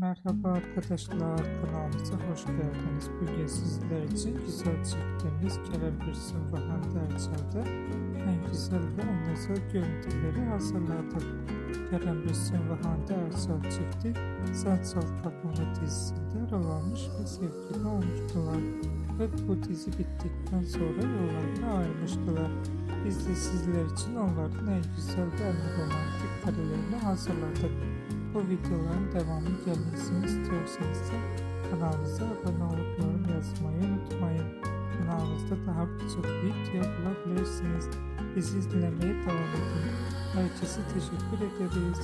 Merhaba arkadaşlar kanalımıza hoş geldiniz. Bugün sizler için güzel çektiğimiz Bürsin ve Hande Erçel'de en güzel ve en özel görüntüleri hazırladık. Kerem Bürsin ve Hande Erçel çifti Sansal Kaplumbağa dizisinde rol almış ve sevgili olmuştular. Ve bu dizi bittikten sonra yollarına ayrılmıştılar. Biz de sizler için onların en güzel ve en romantik karelerini hazırladık. Bu videoların devamı gelmesini istiyorsanız da kanalımıza abone olup yorum yazmayı unutmayın. Kanalımızda daha birçok video bulabilirsiniz. Bizi izlemeye devam edin. Herkese teşekkür ederiz.